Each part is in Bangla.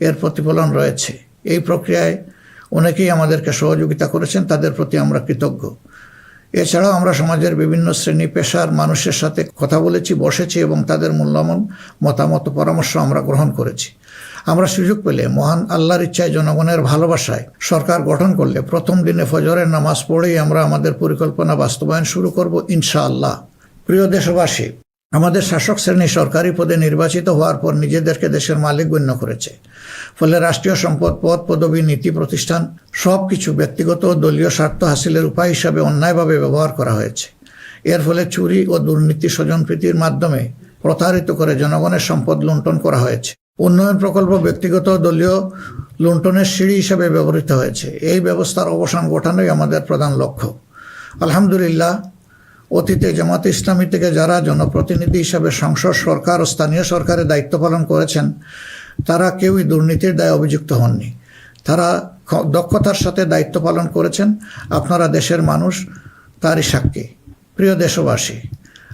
এর প্রতিফলন রয়েছে। এই প্রক্রিয়ায় অনেকেই আমাদেরকে সহযোগিতা করেছেন, তাদের প্রতি আমরা কৃতজ্ঞ। এছাড়াও আমরা সমাজের বিভিন্ন শ্রেণি, পেশার মানুষের সাথে কথা বলেছি, বসেছি এবং তাদের মূল্যবান মতামত পরামর্শ আমরা গ্রহণ করেছি। আমরা সুযোগ পেলে মহান আল্লাহর ইচ্ছায় জনগণের ভালোবাসায় সরকার গঠন করলে প্রথম দিনে ফজরের নামাজ পড়েই আমরা আমাদের পরিকল্পনা বাস্তবায়ন শুরু করব ইনশাআল্লাহ। প্রিয় দেশবাসী আমাদের শাসক শ্রেণি সরকারি পদে নির্বাচিত হওয়ার পর নিজেদেরকে দেশের মালিক গণ্য করেছে। ফলে রাষ্ট্রীয় সম্পদ, পদ, পদবী, নীতি, প্রতিষ্ঠান সব কিছু ব্যক্তিগত ও দলীয় স্বার্থ হাসিলের উপায় হিসাবে অন্যায়ভাবে ব্যবহার করা হয়েছে। এর ফলে চুরি ও দুর্নীতি স্বজনপ্রীতির মাধ্যমে প্রতারিত করে জনগণের সম্পদ লুণ্ঠন করা হয়েছে। উন্নয়ন প্রকল্প ব্যক্তিগত দলীয় লুণ্ঠনের সিঁড়ি হিসাবে ব্যবহৃত হয়েছে। এই ব্যবস্থার অবসান ঘটানোই আমাদের প্রধান লক্ষ্য। আলহামদুলিল্লাহ অতীতে জামাত ইসলামী থেকে যারা জনপ্রতিনিধি হিসাবে সংসদ সরকার ও স্থানীয় সরকারের দায়িত্ব পালন করেছেন, তারা কেউই দুর্নীতির দায়ে অভিযুক্ত হননি। তারা দক্ষতার সাথে দায়িত্ব পালন করেছেন। আপনারা দেশের মানুষ, তারই সাক্ষী। প্রিয় দেশবাসী,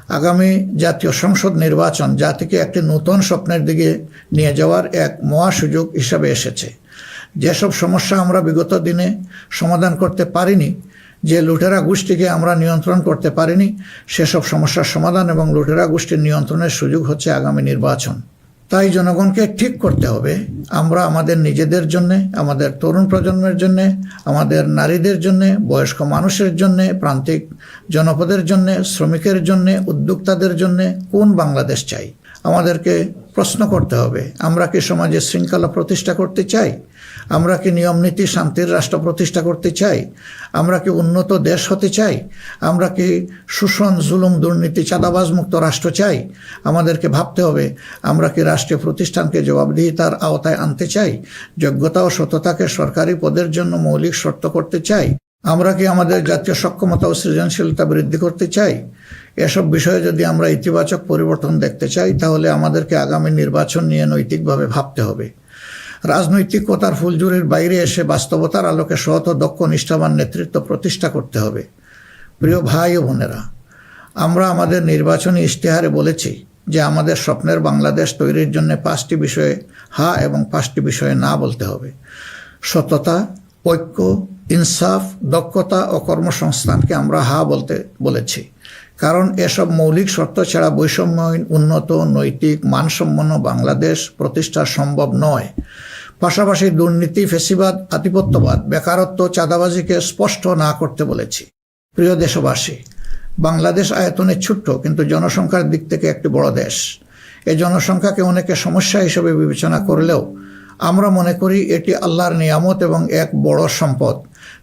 আগামী জাতীয় সংসদ নির্বাচন জাতিকে একটি নতুন স্বপ্নের দিকে নিয়ে যাওয়ার এক মহা সুযোগ হিসাবে এসেছে। যেসব সমস্যা আমরা বিগত দিনে সমাধান করতে পারিনি যে লুটেরা গোষ্ঠীকে আমরা নিয়ন্ত্রণ করতে পারিনি, সেসব সমস্যার সমাধান এবং লুটেরা গোষ্ঠীর নিয়ন্ত্রণের সুযোগ হচ্ছে আগামী নির্বাচন। তাই জনগণকে ঠিক করতে হবে, আমরা আমাদের নিজেদের জন্য, আমাদের তরুণ প্রজন্মের জন্য, আমাদের নারীদের জন্য, বয়স্ক মানুষের জন্য, প্রান্তিক জনপদের জন্য, শ্রমিকের জন্য, উদ্যোক্তাদের জন্য, কোন বাংলাদেশ চাই? আমাদেরকে প্রশ্ন করতে হবে, আমরা কি সমাজে শৃঙ্খলা প্রতিষ্ঠা করতে চাই? আমরা কি নিয়ম নীতি শান্তির রাষ্ট্র প্রতিষ্ঠা করতে চাই? আমরা কি উন্নত দেশ হতে চাই? আমরা কি শোষণ জুলুম দুর্নীতি চাঁদাবাজ মুক্ত রাষ্ট্র চাই? আমাদেরকে ভাবতে হবে, আমরা কি রাষ্ট্রীয় প্রতিষ্ঠানকে জবাবদিহিতার আওতায় আনতে চাই? যোগ্যতা ও সততাকে সরকারি পদের জন্য মৌলিক শর্ত করতে চাই? আমরা কি আমাদের জাতীয় সক্ষমতা ও সৃজনশীলতা বৃদ্ধি করতে চাই? এসব বিষয়ে যদি আমরা ইতিবাচক পরিবর্তন দেখতে চাই, তাহলে আমাদেরকে আগামী নির্বাচন নিয়ে নৈতিকভাবে ভাবতে হবে। রাজনৈতিকতার ফুলজুরির বাইরে এসে বাস্তবতার আলোকে ও দক্ষ নিষ্ঠাবান নেতৃত্ব প্রতিষ্ঠা করতে হবে। প্রিয় ভাই ও বোনেরা, আমরা আমাদের নির্বাচনী ইশতেহারে বলেছি যে আমাদের স্বপ্নের বাংলাদেশ তৈরির জন্য পাঁচটি বিষয়ে হা এবং পাঁচটি বিষয়ে না বলতে হবে। সততা, ঐক্য, ইনসাফ, দক্ষতা ও কর্মসংস্থানকে আমরা হা বলতে বলেছি। কারণ এসব মৌলিক শর্ত ছাড়া বৈষম্যহীন, উন্নত, নৈতিক, মানসম্পন্ন বাংলাদেশ প্রতিষ্ঠা সম্ভব নয়। পাশাপাশি দুর্নীতি, ফেসিবাদ, আধিপত্যবাদ, বেকারত্ব, চাঁদাবাজিকে স্পষ্ট না করতে বলেছি। প্রিয় দেশবাসী, বাংলাদেশ আয়তনে ছোট্ট, কিন্তু জনসংখ্যার দিক থেকে একটি বড় দেশ। এই জনসংখ্যাকে অনেকে সমস্যা হিসেবে বিবেচনা করলেও আমরা মনে করি এটি আল্লাহর নিয়ামত এবং এক বড় সম্পদ।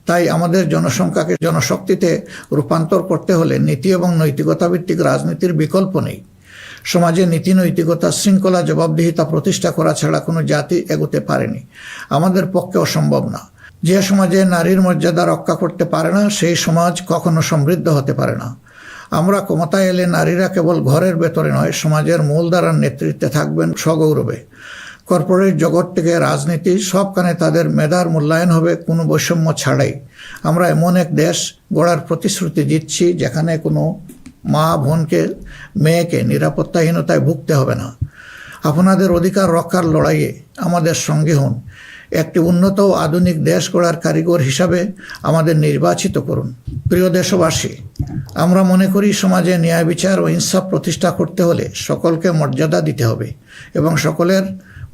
তাই আমাদের জনসংখ্যাকে জনশক্তিতে রূপান্তর করতে হলে নীতি এবং নৈতিকতা ভিত্তিক রাজনীতির বিকল্প নেই। সমাজে নীতি, নৈতিকতা, শৃঙ্খলা, জবাবদিহিতা প্রতিষ্ঠা করা ছাড়া কোনো জাতি এগোতে পারেনি। আমাদের পক্ষে অসম্ভব না। যে সমাজে নারীর মর্যাদা রক্ষা করতে পারে না, সেই সমাজ কখনো সমৃদ্ধ হতে পারে না। আমরা ক্ষমতায় এলে নারীরা কেবল ঘরের ভেতরে নয়, সমাজের মূলধারার নেতৃত্বে থাকবেন সগৌরবে কর্পোরেট জগৎ থেকে রাজনীতি সবখানে তাদের মেধার মূল্যায়ন হবে, কোনো বৈষম্য ছাড়াই। আমরা এমন এক দেশ গড়ার প্রতিশ্রুতি দিচ্ছি, যেখানে কোনো মা বোনকে, মেয়েকে নিরাপত্তাহীনতায় ভুগতে হবে না। আপনাদের অধিকার রক্ষার লড়াইয়ে আমাদের সঙ্গে হন। একটি উন্নত ও আধুনিক দেশ গড়ার কারিগর হিসাবে আমাদের নির্বাচিত করুন। প্রিয় দেশবাসী, আমরা মনে করি সমাজে ন্যায় বিচার ও ইনসাফ প্রতিষ্ঠা করতে হলে সকলকে মর্যাদা দিতে হবে এবং সকলের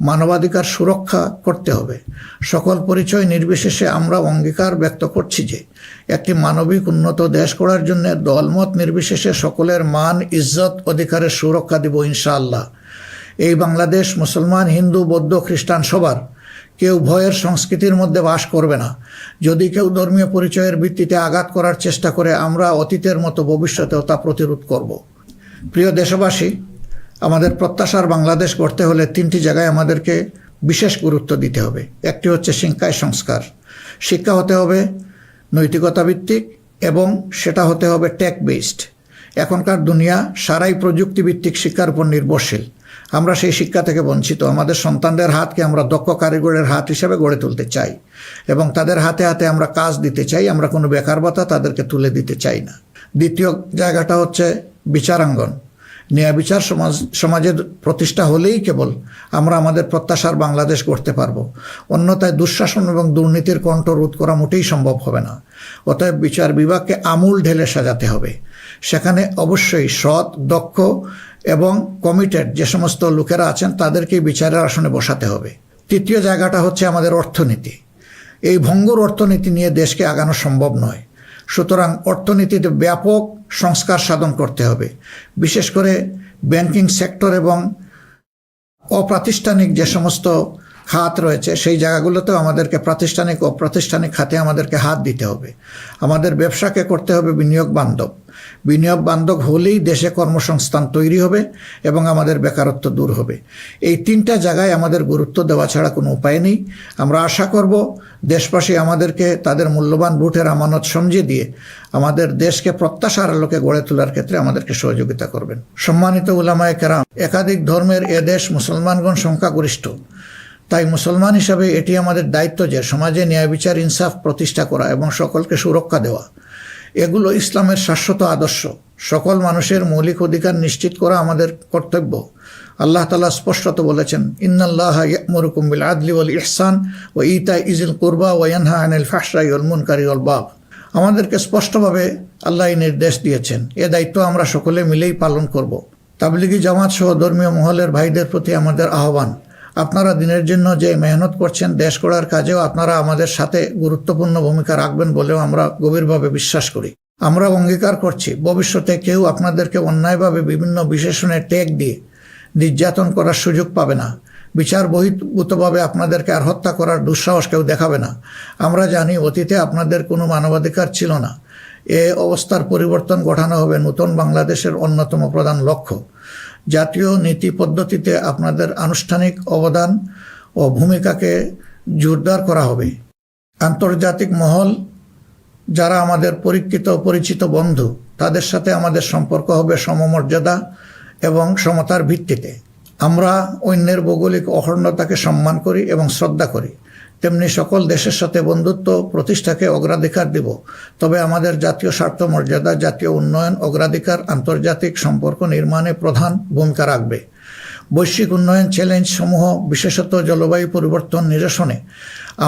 মানবাধিকার সুরক্ষা করতে হবে। সকল পরিচয় নির্বিশেষে আমরা অঙ্গীকার ব্যক্ত করছি যে, একটি মানবিক উন্নত দেশ গড়ার জন্য দলমত নির্বিশেষে সকলের মান, ইজ্জত, অধিকারের সুরক্ষা দিব ইনশাআল্লাহ। এই বাংলাদেশ মুসলমান, হিন্দু, বৌদ্ধ, খ্রিস্টান সবার কেউ ভয়ের সংস্কৃতির মধ্যে বাস করবে না। যদি কেউ ধর্মীয় পরিচয়ের ভিত্তিতে আঘাত করার চেষ্টা করে, আমরা অতীতের মতো ভবিষ্যতেও তা প্রতিরোধ করব। প্রিয় দেশবাসী আমাদের প্রত্যাশার বাংলাদেশ গড়তে হলে তিনটি জায়গায় আমাদেরকে বিশেষ গুরুত্ব দিতে হবে। একটি হচ্ছে শিক্ষায় সংস্কার। শিক্ষা হতে হবে নৈতিকতা ভিত্তিক এবং সেটা হতে হবে টেক বেসড এখনকার দুনিয়া সারাই প্রযুক্তিভিত্তিক শিক্ষার উপর নির্ভরশীল। আমরা সেই শিক্ষা থেকে বঞ্চিত। আমাদের সন্তানদের হাতকে আমরা দক্ষ কারিগরের হাত হিসেবে গড়ে তুলতে চাই এবং তাদের হাতে হাতে আমরা কাজ দিতে চাই। আমরা কোনো বেকার ভাতা তাদেরকে তুলে দিতে চাই না। দ্বিতীয় জায়গাটা হচ্ছে বিচারাঙ্গন। ন্যায় বিচার সমাজ, সমাজের প্রতিষ্ঠা হলেই কেবল আমরা আমাদের প্রত্যাশার বাংলাদেশ গড়তে পারব। অন্যথায় দুঃশাসন এবং দুর্নীতির কণ্ঠ রোধ করা মোটেই সম্ভব হবে না। অতএব বিচার বিভাগকে আমূল ঢেলে সাজাতে হবে। সেখানে অবশ্যই সৎ, দক্ষ এবং কমিটেড যে সমস্ত লোকেরা আছেন তাদেরকে বিচারের আসনে বসাতে হবে। তৃতীয় জায়গাটা হচ্ছে আমাদের অর্থনীতি। এই ভঙ্গুর অর্থনীতি নিয়ে দেশকে আগানো সম্ভব নয়। সুতরাং অর্থনীতিতে ব্যাপক সংস্কার সাধন করতে হবে। বিশেষ করে ব্যাংকিং সেক্টর এবং অপ্রাতিষ্ঠানিক যে সমস্ত খাত রয়েছে, সেই জায়গাগুলোতেও আমাদেরকে প্রাতিষ্ঠানিক ও প্রাতিষ্ঠানিক খাতে আমাদেরকে হাত দিতে হবে। আমাদের ব্যবসাকে করতে হবে বিনিয়োগ বান্ধব। বিনিয়োগ বান্ধব হলেই দেশে কর্মসংস্থান তৈরি হবে এবং আমাদের বেকারত্ব দূর হবে। এই তিনটা জায়গায় আমাদের গুরুত্ব দেওয়া ছাড়া কোনো উপায় নেই। আমরা আশা করব দেশবাসী আমাদেরকে তাদের মূল্যবান ভোটের আমানত সমঝে দিয়ে আমাদের দেশকে প্রত্যাশার আলোকে গড়ে তোলার ক্ষেত্রে আমাদেরকে সহযোগিতা করবেন। সম্মানিত উলামায় কেরাম, একাধিক ধর্মের এ দেশ মুসলমানগণ সংখ্যাগরিষ্ঠ। তাই মুসলমান হিসাবে এটি আমাদের দায়িত্ব যে সমাজে ন্যায় বিচার, ইনসাফ প্রতিষ্ঠা করা এবং সকলকে সুরক্ষা দেওয়া। এগুলো ইসলামের শাশ্বত আদর্শ। সকল মানুষের মৌলিক অধিকার নিশ্চিত করা আমাদের কর্তব্য। আল্লাহ তালা স্পষ্টত বলেছেন, ইন্নাল্লাহ মরুকুম বিল আদলি ওয়াল ইহসান ও ইতা ইজিল কুরবা ও ইয়ানহা আনিল ফাহসাই ওল মুনকারি ওল বাব আমাদেরকে স্পষ্টভাবে আল্লাহ নির্দেশ দিয়েছেন, এ দায়িত্ব আমরা সকলে মিলেই পালন করব। তাবলিগি জামাত সহ ধর্মীয় মহলের ভাইদের প্রতি আমাদের আহ্বান আপনারা দিনের জন্য যে মেহনত করছেন দেশ গড়ার কাজেও আপনারা আমাদের সাথে গুরুত্বপূর্ণ ভূমিকা রাখবেন বলেও আমরা গভীরভাবে বিশ্বাস করি। আমরা অঙ্গীকার করছি। ভবিষ্যতে কেউ আপনাদেরকে অন্যায়ভাবে বিভিন্ন বিশেষণে ট্যাগ দিয়ে নির্যাতন করার সুযোগ পাবে না। বিচার বহির্ভূতভাবে আপনাদেরকে আর হত্যা করার দুঃসাহস কেউ দেখাবে না। আমরা জানি অতীতে আপনাদের কোনো মানবাধিকার ছিল না। এ অবস্থার পরিবর্তন ঘটানো হবে নতুন বাংলাদেশের অন্যতম প্রধান লক্ষ্য। জাতীয় নীতি পদ্ধতিতে আপনাদের আনুষ্ঠানিক অবদান ও ভূমিকাকে জোরদার করা হবে। আন্তর্জাতিক মহল, যারা আমাদের পরীক্ষিত, পরিচিত বন্ধু, তাদের সাথে আমাদের সম্পর্ক হবে সমমর্যাদা এবং সমতার ভিত্তিতে। আমরা অন্যের ভৌগোলিক অখণ্ডতাকে সম্মান করি এবং শ্রদ্ধা করি। তেমনি সকল দেশের সাথে বন্ধুত্ব প্রতিষ্ঠাকে অগ্রাধিকার দিব। তবে আমাদের জাতীয় স্বার্থ মর্যাদা জাতীয় উন্নয়ন, অগ্রাধিকার, আন্তর্জাতিক সম্পর্ক নির্মাণে প্রধান ভূমিকা রাখবে। বৈশ্বিক উন্নয়ন চ্যালেঞ্জ সমূহ বিশেষত জলবায়ু পরিবর্তন নিরসনে,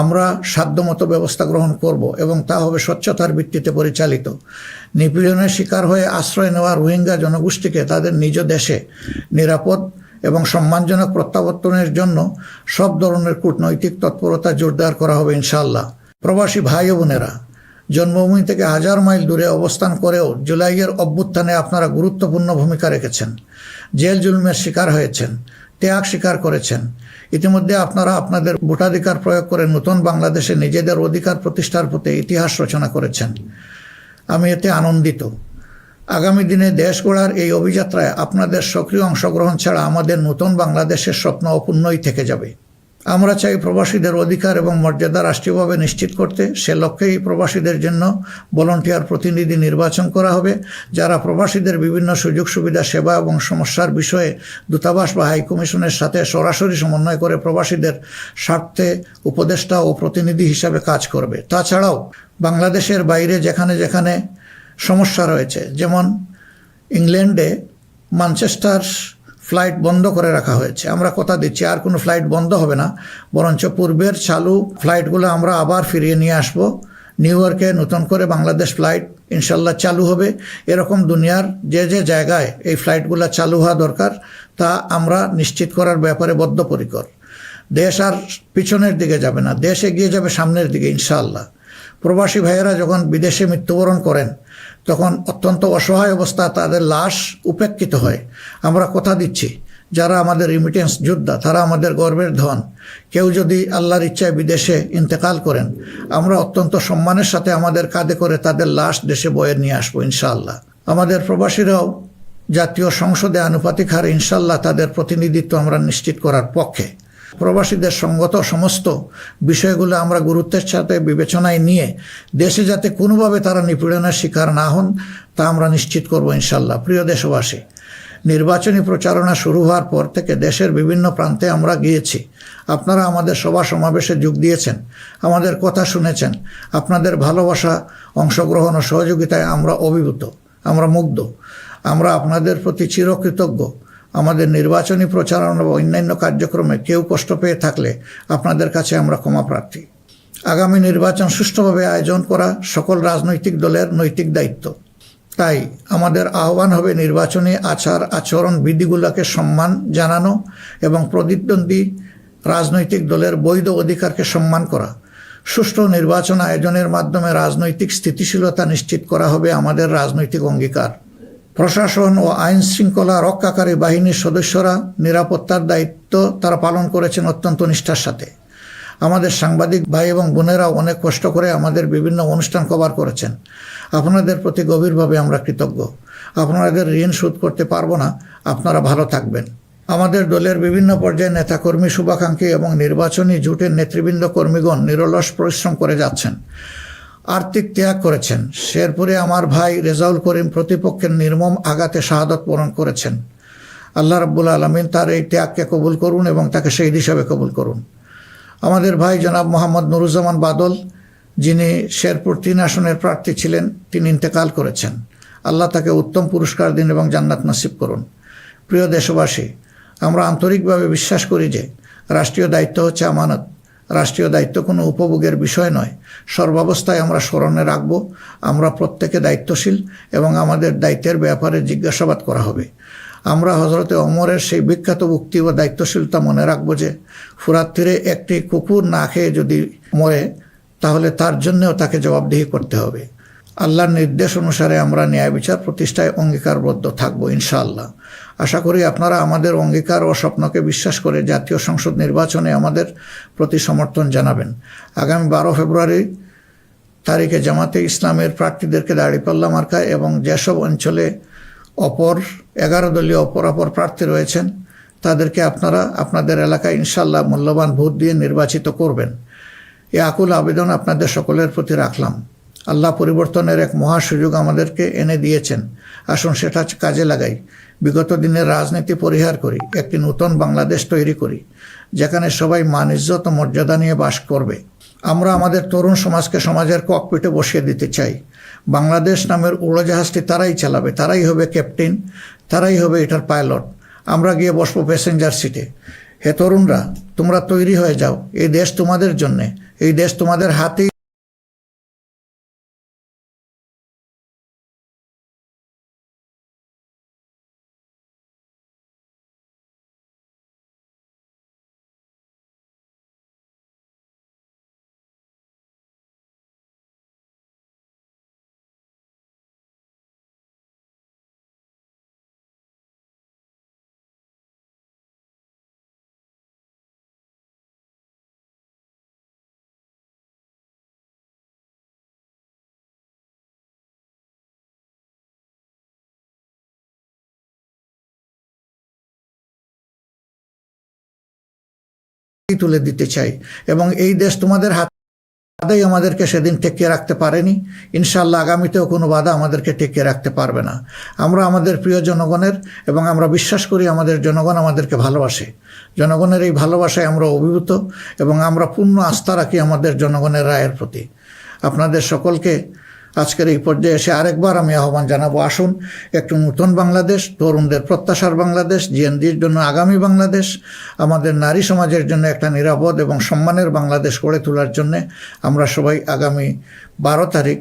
আমরা সাধ্যমতো ব্যবস্থা গ্রহণ করব এবং তা হবে স্বচ্ছতার ভিত্তিতে পরিচালিত। নিপীড়নের শিকার হয়ে আশ্রয় নেওয়া রোহিঙ্গা জনগোষ্ঠীকে তাদের নিজ দেশে নিরাপদ এবং সম্মানজনক প্রত্যাবর্তনের জন্য সব ধরনের কূটনৈতিক তৎপরতা জোরদার করা হবে ইনশাল্লাহ প্রবাসী ভাই বোনেরা, জন্মভূমি থেকে হাজার মাইল দূরে অবস্থান করেও জুলাইয়ের অভ্যুত্থানে আপনারা গুরুত্বপূর্ণ ভূমিকা রেখেছেন। জেল জুলুমের শিকার হয়েছেন, ত্যাগ স্বীকার করেছেন। ইতিমধ্যে আপনারা আপনাদের ভোটাধিকার প্রয়োগ করে নতুন বাংলাদেশে নিজেদের অধিকার প্রতিষ্ঠার প্রতি ইতিহাস রচনা করেছেন। আমি এতে আনন্দিত। আগামী দিনে দেশ গড়ার এই অভিযাত্রায় আপনাদের সক্রিয় অংশগ্রহণ ছাড়া আমাদের নতুন বাংলাদেশের স্বপ্ন অপূর্ণই থেকে যাবে। আমরা চাই প্রবাসীদের অধিকার এবং মর্যাদা রাষ্ট্রীয়ভাবে নিশ্চিত করতে। সে লক্ষ্যেই প্রবাসীদের জন্য ভলন্টিয়ার প্রতিনিধি নির্বাচন করা হবে, যারা প্রবাসীদের বিভিন্ন সুযোগ সুবিধা, সেবা এবং সমস্যার বিষয়ে দূতাবাস বা হাইকমিশনের সাথে সরাসরি সমন্বয় করে প্রবাসীদের স্বার্থে উপদেষ্টা ও প্রতিনিধি হিসাবে কাজ করবে। তাছাড়াও বাংলাদেশের বাইরে যেখানে যেখানে সমস্যা রয়েছে। যেমন ইংল্যান্ডে ম্যানচেস্টার ফ্লাইট বন্ধ করে রাখা হয়েছে। আমরা কথা দিচ্ছি, আর কোনো ফ্লাইট বন্ধ হবে না। বরঞ্চ পূর্বের চালু ফ্লাইটগুলো আমরা আবার ফিরিয়ে নিয়ে আসব। নিউ ইয়র্কে নতুন করে বাংলাদেশ ফ্লাইট ইনশাল্লাহ চালু হবে। এরকম দুনিয়ার যে যে জায়গায় এই ফ্লাইটগুলো চালু হওয়া দরকার, তা আমরা নিশ্চিত করার ব্যাপারে বদ্ধপরিকর। দেশ আর পিছনের দিকে যাবে না, দেশ এগিয়ে যাবে সামনের দিকে ইনশাআল্লাহ প্রবাসী ভাইয়েরা যখন বিদেশে মৃত্যুবরণ করেন তখন অত্যন্ত অসহায় অবস্থা তাদের লাশ উপেক্ষিত হয়। আমরা কথা দিচ্ছি, যারা আমাদের রিমিটেন্স যোদ্ধা, তারা আমাদের গর্বের ধন। কেউ যদি আল্লাহর ইচ্ছায় বিদেশে ইন্তেকাল করেন, আমরা অত্যন্ত সম্মানের সাথে আমাদের কাঁধে করে তাদের লাশ দেশে বয়ে নিয়ে আসব ইনশাআল্লাহ। আমাদের প্রবাসীরাও জাতীয় সংসদে আনুপাতিক হারে ইনশাল্লাহ তাদের প্রতিনিধিত্ব আমরা নিশ্চিত করার পক্ষে। প্রবাসীদের সঙ্গত সমস্ত বিষয়গুলো আমরা গুরুত্বের সাথে বিবেচনায় নিয়ে দেশে যাতে কোনোভাবে তারা নিপীড়নের শিকার না হন, তা আমরা নিশ্চিত করব ইনশাল্লাহ। প্রিয় দেশবাসী, নির্বাচনী প্রচারণা শুরু হওয়ার পর থেকে দেশের বিভিন্ন প্রান্তে আমরা গিয়েছি। আপনারা আমাদের সভা সমাবেশে যোগ দিয়েছেন, আমাদের কথা শুনেছেন, আপনাদের ভালোবাসা, অংশগ্রহণ ও সহযোগিতায় আমরা অভিভূত, আমরা মুগ্ধ, আমরা আপনাদের প্রতি চিরকৃতজ্ঞ। আমাদের নির্বাচনী প্রচারণা বা অন্যান্য কার্যক্রমে কেউ কষ্ট পেয়ে থাকলে আপনাদের কাছে আমরা ক্ষমা প্রার্থী। আগামী নির্বাচন সুষ্ঠুভাবে আয়োজন করা সকল রাজনৈতিক দলের নৈতিক দায়িত্ব। তাই আমাদের আহ্বান হবে নির্বাচনী আচার, আচরণ, বিধিগুলোকে সম্মান জানানো এবং প্রতিদ্বন্দ্বী রাজনৈতিক দলের বৈধ অধিকারকে সম্মান করা। সুষ্ঠু নির্বাচন আয়োজনের মাধ্যমে রাজনৈতিক স্থিতিশীলতা নিশ্চিত করা হবে আমাদের রাজনৈতিক অঙ্গীকার। প্রশাসন ও আইন শৃঙ্খলা রক্ষাকারী বাহিনীর সদস্যরা নিরাপত্তার দায়িত্ব তারা পালন করেছেন অত্যন্ত নিষ্ঠার সাথে। আমাদের সাংবাদিক ভাই এবং বোনেরাও অনেক কষ্ট করে আমাদের বিভিন্ন অনুষ্ঠান কভার করেছেন। আপনাদের প্রতি গভীরভাবে আমরা কৃতজ্ঞ। আপনাদের ঋণ শোধ করতে পারব না, আপনারা ভালো থাকবেন। আমাদের দলের বিভিন্ন পর্যায়ে নেতাকর্মী শুভাকাঙ্ক্ষী এবং নির্বাচনী জোটের নেতৃবৃন্দ কর্মীগণ নিরলস পরিশ্রম করে যাচ্ছেন। আর্থিক ত্যাগ করেছেন। শেরপুরে আমার ভাই রেজাউল করিম প্রতিপক্ষের নির্মম আঘাতে শাহাদত বরণ করেছেন। আল্লাহ রাব্বুল আলমিন তার এই ত্যাগকে কবুল করুন এবং তাকে শহীদ হিসাবে কবুল করুন। আমাদের ভাই জনাব মোহাম্মদ নুরুজ্জামান বাদল, যিনি শেরপুর তিন আসনের প্রার্থী ছিলেন, তিনি ইন্তেকাল করেছেন। আল্লাহ তাকে উত্তম পুরস্কার দিন এবং জান্নাত নসিব করুন। প্রিয় দেশবাসী, আমরা আন্তরিকভাবে বিশ্বাস করি যে রাষ্ট্রীয় দায়িত্ব হচ্ছে আমানত। রাষ্ট্রীয় দায়িত্ব কোনো উপভোগের বিষয় নয়। সর্বাবস্থায় আমরা স্মরণে রাখব, আমরা প্রত্যেকে দায়িত্বশীল এবং আমাদের দায়িত্বের ব্যাপারে জিজ্ঞাসাবাদ করা হবে। আমরা হজরতে অমরের সেই বিখ্যাত উক্তি ও দায়িত্বশীলতা মনে রাখব যে ফুরাত একটি কুকুর না খেয়ে যদি মরে, তাহলে তার জন্যও তাকে জবাবদিহি করতে হবে। আল্লাহর নির্দেশ অনুসারে আমরা ন্যায় বিচার প্রতিষ্ঠায় অঙ্গীকারবদ্ধ থাকব ইনশাআল্লাহ। আশা করি আপনারা আমাদের অঙ্গীকার ও স্বপ্নকে বিশ্বাস করে জাতীয় সংসদ নির্বাচনে আমাদের প্রতি সমর্থন জানাবেন। আগামী বারো ফেব্রুয়ারি তারিখে জামাতে ইসলামের প্রার্থীদেরকে দাঁড়িপাল্লা মার্কায় এবং যেসব অঞ্চলে অপর এগারো দলীয় অপরাপর প্রার্থী রয়েছেন, তাদেরকে আপনারা আপনাদের এলাকায় ইনশাল্লাহ মূল্যবান ভোট দিয়ে নির্বাচিত করবেন। এ আকুল আবেদন আপনাদের সকলের প্রতি রাখলাম। আল্লাহ পরিবর্তনের এক মহা সুযোগ আমাদেরকে এনে দিয়েছেন। আসুন সেটা কাজে লাগাই। বিগত দিনের রাজনীতি পরিহার করি, একটি নতুন বাংলাদেশ তৈরি করি, যেখানে সবাই মান ইজ্জত মর্যাদা নিয়ে বাস করবে। আমরা আমাদের তরুণ সমাজকে সমাজের ককপিটে বসিয়ে দিতে চাই। বাংলাদেশ নামের উড়োজাহাজটি তারাই চালাবে, তারাই হবে ক্যাপ্টেন, তারাই হবে এটার পাইলট। আমরা গিয়ে বসবো প্যাসেঞ্জার সিটে। হে তরুণরা, তোমরা তৈরি হয়ে যাও। এই দেশ তোমাদের জন্যে, এই দেশ তোমাদের হাতেই তুলে দিতে চাই এবং এই দেশ তোমাদের হাত বাধাই আমাদেরকে সেদিন টেকিয়ে রাখতে পারেনি। ইনশাল্লাহ আগামীতেও কোনো বাধা আমাদেরকে টেকিয়ে রাখতে পারবে না। আমরা আমাদের প্রিয় জনগণের এবং আমরা বিশ্বাস করি আমাদের জনগণ আমাদেরকে ভালোবাসে। জনগণের এই ভালোবাসায় আমরা অভিভূত এবং আমরা পূর্ণ আস্থা রাখি আমাদের জনগণের রায়ের প্রতি। আপনাদের সকলকে আজকের এই পর্যায়ে এসে আরেকবার আমি আহ্বান জানাব, আসুন একটু নতুন বাংলাদেশ, তরুণদের প্রত্যাশার বাংলাদেশ জিএনডির জন্য আগামী বাংলাদেশ, আমাদের নারী সমাজের জন্য একটা নিরাপদ এবং সম্মানের বাংলাদেশ গড়ে তোলার জন্যে আমরা সবাই আগামী বারো তারিখ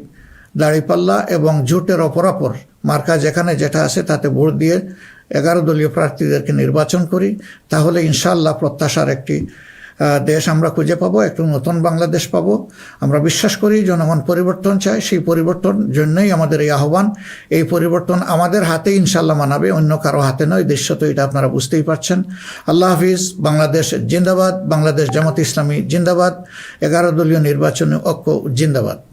দাড়িপাল্লা এবং জোটের অপরাপর মার্কা যেখানে যেটা আছে তাতে ভোট দিয়ে এগারো দলীয় প্রার্থীদেরকে নির্বাচন করি। তাহলে ইনশাল্লাহ প্রত্যাশার একটি দেশ আমরা খুঁজে পাবো, একটু নতুন বাংলাদেশ পাবো। আমরা বিশ্বাস করি জনগণ পরিবর্তন চায়, সেই পরিবর্তন জন্যই আমাদের এই আহ্বান। এই পরিবর্তন আমাদের হাতে ইনশাল্লাহ মানাবে, অন্য কারও হাতে নয় দৃশ্য তো এটা আপনারা বুঝতেই পারছেন। আল্লাহ হাফিজ, বাংলাদেশ জিন্দাবাদ, বাংলাদেশ জামাত ইসলামী জিন্দাবাদ, এগারো দলীয় নির্বাচনী ঐক্য জিন্দাবাদ।